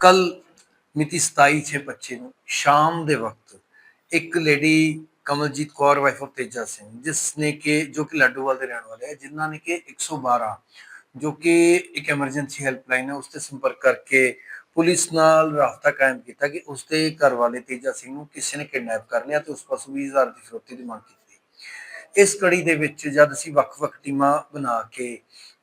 ਕੱਲ ਮਿਤੀ 27/6/25 ਨੂੰ ਸ਼ਾਮ ਦੇ ਵਕਤ ਇੱਕ lady Kamaljit Kaur wife of Teja Singh, ਜਿਸ ਨੇ ਕਿ ਜੋ ਕਿ ਲੱਡੂਵਾਲ ਦੇ ਰਹਿਣ ਵਾਲੇ ਹੈ ਜਿਨ੍ਹਾਂ ਨੇ ਕਿ 112 ਜੋ ਕਿ ਇੱਕ ਐਮਰਜੈਂਸੀ ਹੈਲਪਲਾਈਨ ਹੈ ਉਸ ਤੇ ਸੰਪਰਕ ਕਰਕੇ ਪੁਲਿਸ ਨਾਲ ਰਾਬਤਾ ਕਾਇਮ ਕੀਤਾ ਕਿ ਉਸ ਦੇ ਘਰ ਵਾਲੇ ਤੇਜਾ ਸਿੰਘ ਨੂੰ ਕਿਸੇ ਨੇ ਕਿਡਨੈਪ ਕਰ ਲਿਆ ਤੇ ਉਸ ਪਾਸੋਂ 20000 ਦੀ ਫਿਰੌਤੀ ਦੀ ਮੰਗ ਕੀਤੀ। ਇਸ ਕੜੀ ਦੇ ਵਿੱਚ ਜਦ ਅਸੀਂ ਵੱਖ-ਵੱਖ ਟੀਮਾਂ ਬਣਾ ਕੇ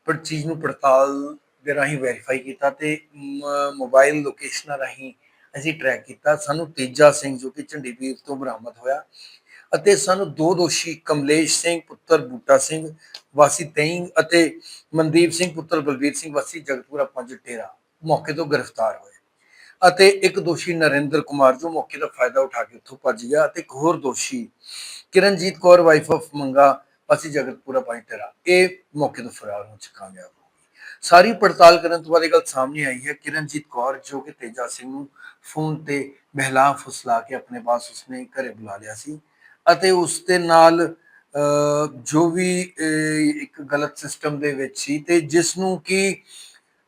ਪਰ ਚੀਜ਼ ਨੂੰ ਪੜਤਾਲ ਦੇ ਰਾਹੀਂ ਵੈਰੀਫਾਈ ਕੀਤਾ ਤੇ ਮ- ਮੋਬਾਈਲ ਲੋਕੇਸ਼ਨਾਂ ਰਾਹੀਂ ਅਸੀਂ ਟਰੈਕ ਕੀਤਾ। ਸਾਨੂੰ ਤੇਜਾ ਸਿੰਘ ਜੋ ਕਿ ਝੰਡੀਪੀਰ ਤੋਂ ਬਰਾਮਦ ਹੋਇਆ ਅਤੇ ਸਾਨੂੰ ਦੋ ਦੋਸ਼ੀ, ਕਮਲੇਸ਼ ਸਿੰਘ, ਪੁੱਤਰ ਬੂਟਾ ਸਿੰਘ, ਵਾਸੀ ਤੈਂਗ ਅਤੇ ਮਨਦੀਪ ਸਿੰਘ, ਪੁੱਤਰ ਬਲਵੀਰ ਸਿੰਘ, ਵਾਸੀ ਜਗਤਪੁਰਾ ਪੰਜ ਟੇਰਾ ਮੌਕੇ ਤੋਂ ਗ੍ਰਿਫਤਾਰ ਹੋਏ ਅਤੇ ਇੱਕ ਦੋਸ਼ੀ ਨਰਿੰਦਰ ਕੁਮਾਰ ਜੋ ਮੌਕੇ ਦਾ ਫਾਇਦਾ ਉਠਾ ਕੇ ਉੱਥੋਂ ਭੱਜ ਗਿਆ ਅਤੇ ਇੱਕ ਹੋਰ ਦੋਸ਼ੀ ਕਿਰਨਜੀਤ ਕੌਰ ਵਾਈਫ ਆਫ ਮੰਗਾ, ਵਾਸੀ ਜਗਤਪੁਰਾ ਪੰਜ ਟੇਰਾ ਇਹ ਮੌਕੇ ਤੋਂ ਫਰਾਰ ਹੋ ਚੁੱਕਾ ਗਿਆ। ਹੋ ਸਾਰੀ ਪੜਤਾਲ ਕਰਨ ਤੋਂ ਬਾਅਦ ਇਹ ਗੱਲ ਸਾਹਮਣੇ ਆਈ ਹੈ, ਕਿਰਨਜੀਤ ਕੌਰ ਜੋ ਕਿ ਤੇਜਾ ਸਿੰਘ ਨੂੰ ਫੋਨ ਤੇ ਬਹਿਲਾ ਫੁਸਲਾ ਕੇ ਆਪਣੇ ਪਾਸ ਉਸਨੇ ਘਰੇ ਬੁਲਾ ਲਿਆ ਸੀ ਅਤੇ ਉਸ ਦੇ ਨਾਲ ਜੋ ਵੀ ਇੱਕ ਗਲਤ ਸਿਸਟਮ ਦੇ ਵਿੱਚ ਸੀ ਤੇ ਜਿਸ ਨੂੰ ਕਿ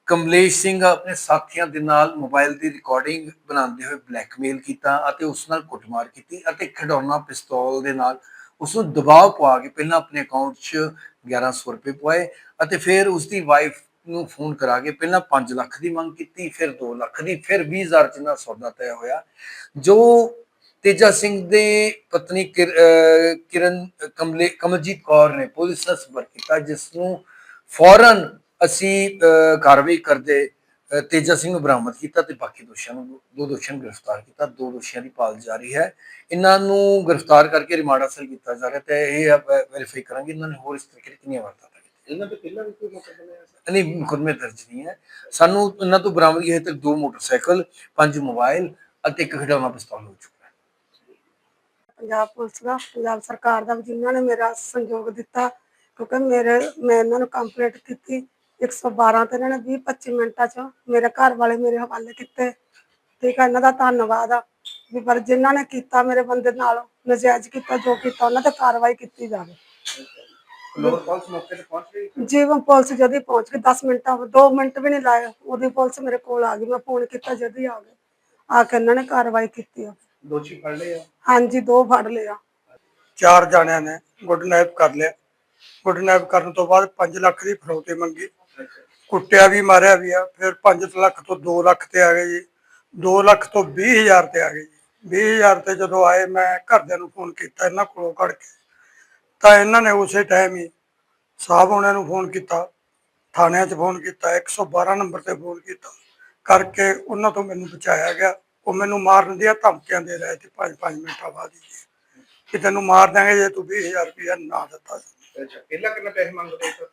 ਕਮਲੇਸ਼ ਸਿੰਘ ਆਪਣੇ ਸਾਥੀਆਂ ਦੇ ਨਾਲ ਮੋਬਾਈਲ ਦੀ ਰਿਕਾਰਡਿੰਗ ਬਣਾਉਂਦੇ ਹੋਏ ਬਲੈਕਮੇਲ ਕੀਤਾ ਅਤੇ ਉਸ ਨਾਲ ਕੁੱਟਮਾਰ ਕੀਤੀ ਅਤੇ ਖਿਡੌਣਾ ਪਿਸਤੌਲ ਦੇ ਨਾਲ ਉਸ ਨੂੰ ਦਬਾਅ ਪਵਾ ਕੇ ਪਹਿਲਾਂ ਆਪਣੇ ਅਕਾਊਂਟ 'ਚ 1100 ਰੁਪਏ ਪਵਾਏ ਅਤੇ ਫਿਰ ਉਸ ਦੀ ਵਾਈਫ ਨੂੰ ਫੋਨ ਕਰਾ ਕੇ ਪਹਿਲਾਂ 5 ਲੱਖ ਦੀ ਮੰਗ ਕੀਤੀ ਫਿਰ 2 ਲੱਖ ਦੀ ਫਿਰ 20000 ਜਿੰਨਾ ਸੌਦਾ ਤੈਅ ਹੋਇਆ। ਜੋ ਤੇਜਾ ਸਿੰਘ ਦੇ ਪਤਨੀ ਕਿਰਨ ਕਮਲੇ ਕਮਲਜੀਤ ਕੌਰ ਨੇ ਪੁਲਿਸ ਨਾਲ ਸੰਪਰਕ ਕੀਤਾ ਜਿਸ ਨੂੰ ਫੌਰਨ ਅਸੀਂ ਅਹ, ਕਾਰਵਾਈ ਕਰਦੇ ਅਹ, ਤੇਜਾ ਸਿੰਘ ਨੂੰ ਬਰਾਮਦ ਕੀਤਾ ਤੇ ਬਾਕੀ ਦੋਸ਼ੀਆਂ ਨੂੰ ਦੋ ਦੋਸ਼ੀਆਂ ਨੂੰ ਗ੍ਰਿਫਤਾਰ ਕੀਤਾ ਦੋ ਦੋਸ਼ੀਆਂ ਦੀ ਭਾਲ ਜਾਰੀ ਹੈ। ਇਹਨਾਂ ਨੂੰ ਗ੍ਰਿਫਤਾਰ ਕਰਕੇ ਰਿਮਾਂਡ ਹਾਸਲ ਕੀਤਾ ਜਾ ਰਿਹਾ ਤੇ ਇਹ ਵੈਰੀਫਾਈ ਕਰਾਂਗੇ। ਇਹਨਾਂ ਨੇ ਹੋਰ ਇਸ ਤਰੀਕੇ ਕਿੰਨੀਆਂ ਵਾਰਦਾਤਾਂ ਇਹਨਾਂ ਦੇ ਪਹਿਲਾਂ ਵੀ ਕੋਈ ਮੁਕੱਦਮਾ ਹੈ ਨਹੀਂ ਮੁਕੱਦਮੇ ਦਰਜ ਨਹੀਂ ਹੈ। ਸਾਨੂੰ ਇਹਨਾਂ ਤੋਂ ਬਰਾਮਦਗੀ ਹੈ ਤੱਕ ਦੋ ਮੋਟਰਸਾਈਕਲ ਪੰਜ ਮੋਬਾਈਲ ਅਤੇ ਇੱਕ ਖਿਡੌਣਾ ਪਿਸਤੌਲ ਹੋ ਚੁੱਕਾ ਹੈ। ਪੰਜਾਬ ਪੁਲਿਸ ਦਾ ਪੰਜਾਬ ਸਰਕਾਰ ਦਾ ਵੀ ਜਿਨ੍ਹਾਂ ਨੇ ਮੇਰਾ ਸੰਯੋਗ ਦਿੱਤਾ ਕਿਉਂਕਿ ਮੇਰੇ ਮੈਂ ਇਹਨਾਂ ਨੂੰ ਕੰਪਲੀਟ ਕੀਤੀ। 112 ਤੇ ਇਹਨਾਂ ਨੇ 20 25 ਮਿੰਟਾਂ ਚ ਮੇਰੇ ਘਰ ਵਾਲੇ ਮੇਰੇ ਹਵਾਲੇ ਕੀਤੇ। ਠੀਕ ਹੈ ਇਹਨਾਂ ਦਾ ਧੰਨਵਾਦ ਆ ਵੀ ਪਰ ਜਿਨ੍ਹਾਂ ਨੇ ਕੀਤਾ ਮੇਰੇ ਬੰਦੇ ਨਾਲ ਨਜਾਇਜ਼ ਕੀਤਾ ਜੋ ਕੀਤਾ ਉਹਨਾਂ ਤੇ ਕਾਰਵਾਈ ਕੀਤੀ ਜਾਵੇ। ਲੋਕ ਪੁਲਿਸ ਮੌਕੇ ਤੇ ਪਹੁੰਚ ਗਈ ਜੀਵਨ ਪੁਲਿਸ ਜਦੀ ਪਹੁੰਚ ਗਈ 10 ਮਿੰਟਾਂ 2 ਮਿੰਟ ਵੀ ਨਹੀਂ ਲਾਏ ਉਹਦੀ ਪੁਲਿਸ ਮੇਰੇ ਕੋਲ ਆ ਗਈ ਮੈਂ ਫੋਨ ਕੀਤਾ ਜਦੀ ਆ ਗਏ। ਆ ਕੇ ਇਹਨਾਂ ਨੇ ਕਾਰਵਾਈ ਕੀਤੀ ਆ। ਦੋਸ਼ੀ ਫੜ ਲਏ ਆ? ਹਾਂਜੀ ਦੋ ਫੜ ਲਿਆ ਚਾਰ ਜਾਣਿਆਂ ਨੇ ਗੁੱਡਨੈਪ ਕਰ ਲਿਆ। ਗੁੱਡਨੈਪ ਕਰਨ ਤੋਂ ਬਾਅਦ 5 ਲੱਖ ਦੀ ਫਰੌਤੀ ਮੰਗੀ। ਕੁੱਟਿਆ ਵੀ ਮਾਰਿਆ ਵੀ ਆ। ਫਿਰ 5 ਲੱਖ ਤੋਂ 2 ਲੱਖ ਤੇ ਆ ਗਏ ਜੀ। 2 ਲੱਖ ਤੋਂ 20000 ਤੇ ਆ ਗਏ ਜੀ। 20000 ਤੇ ਜਦੋਂ ਆਏ ਮੈਂ ਘਰਦਿਆਂ ਨੂੰ ਫੋਨ ਕੀਤਾ ਇਹਨਾਂ ਕੋਲੋਂ ਕੱਢ ਕੇ। ਤਾਂ ਇਹਨਾਂ ਨੇ ਉਸੇ ਟਾਈਮ ਹੀ। ਸਾਹਿਬ ਉਹਨਾਂ ਨੂੰ ਫੋਨ ਕੀਤਾ ਥਾਣਿਆਂ 'ਚ ਫੋਨ ਕੀਤਾ 112 ਨੰਬਰ ਤੇ ਫੋਨ ਕੀਤਾ। ਕਰਕੇ ਉਹਨਾਂ ਤੋਂ ਮੈਨੂੰ ਬਚਾਇਆ ਗਿਆ। ਉਹ ਮੈਨੂੰ ਮਾਰਨ ਦੀਆਂ ਧਮਕੀਆਂ ਦੇ ਰਹੇ ਤੇ 5-5 ਮਿੰਟਾਂ ਬਾਅਦ ਹੀ। ਕਿ ਤੈਨੂੰ ਮਾਰ ਦਾਂਗੇ ਜੇ ਤੂੰ 20000 ਰੁਪਇਆ ਨਾ ਦਿੱਤਾ। ਅੱਛਾ ਪਹਿਲਾਂ ਕਿੰਨੇ ਪੈਸੇ ਮੰਗਦੇ ਸੀ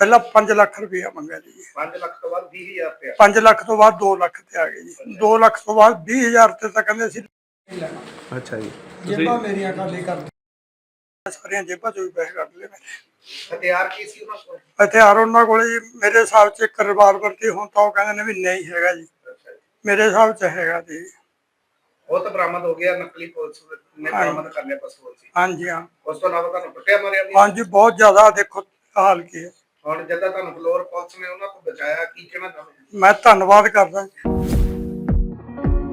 ਪਹਿਲਾਂ 5 ਲੱਖ ਰੁਪਇਆ ਮੰਗਿਆ ਜੀ। 5 ਲੱਖ ਤੋਂ ਬਾਅਦ 20000 ਰੁਪਏ 5 ਲੱਖ ਤੋਂ ਬਾਅਦ 2 ਲੱਖ ਤੇ ਆ ਗਏ ਜੀ। 2 ਲੱਖ ਤੋਂ ਬਾਅਦ 20000 ਤੇ ਤਾਂ ਕਹਿੰਦੇ ਸੀ ਅੱਛਾ ਜੀ। ਜੇਬਾਂ ਮੇਰੀਆਂ ਖਾਲੀ ਕਰ। ਸਾਰੀਆਂ ਜੇਬਾਂ ਚੋਂ ਵੀ ਪੈਸੇ ਕੱਢ ਲਏ ਮੇਰੇ ਹਥਿਆਰ ਕੀ ਸੀ ਉਹਨਾਂ ਕੋਲ? ਹਥਿਆਰ ਉਹਨਾਂ ਕੋਲੇ ਜੀ ਮੇਰੇ ਹਿਸਾਬ 'ਚ ਇੱਕ ਰਿਵਾਲਵਰ ਤੇ ਹੁਣ ਤਾਂ ਉਹ ਕਹਿੰਦੇ ਨੇ ਵੀ ਨਹੀਂ ਹੈਗਾ ਜੀ। ਅੱਛਾ ਜੀ। ਮੇਰੇ ਹਿਸਾਬ 'ਚ ਹੈਗਾ ਜੀ ਉਹ ਤਾਂ ਬਰਾਮਦ ਹੋ ਗਿਆ ਨਕਲੀ ਪੁਲਿਸ ਨੇ ਹਾਂਜੀ। ਬਰਾਮਦ ਕਰ ਲਿਆ ਪਸਤੌਲ ਸੀ। ਹਾਂਜੀ ਹਾਂ। ਉਸ ਤੋਂ ਇਲਾਵਾ ਤੁਹਾਨੂੰ ਟੁੱਟਿਆ ਮਾਰਿਆ ਵੀ? ਹਾਂਜੀ ਬਹੁਤ ਜ਼ਿਆਦਾ ਦੇਖੋ ਹਾਲ ਕੀ ਹੈ। ਹੁਣ ਜਦੋਂ ਤੁਹਾਨੂੰ ਫਲੋਰ ਪੁਲਿਸ ਨੇ ਉਹਨਾਂ ਤੋਂ ਬਚਾਇਆ ਕੀ ਕਹਿਣਾ ਚਾਹੁੰਦੇ ਮੈਂ ਧੰਨਵਾਦ ਕਰਦਾ ਜੀ।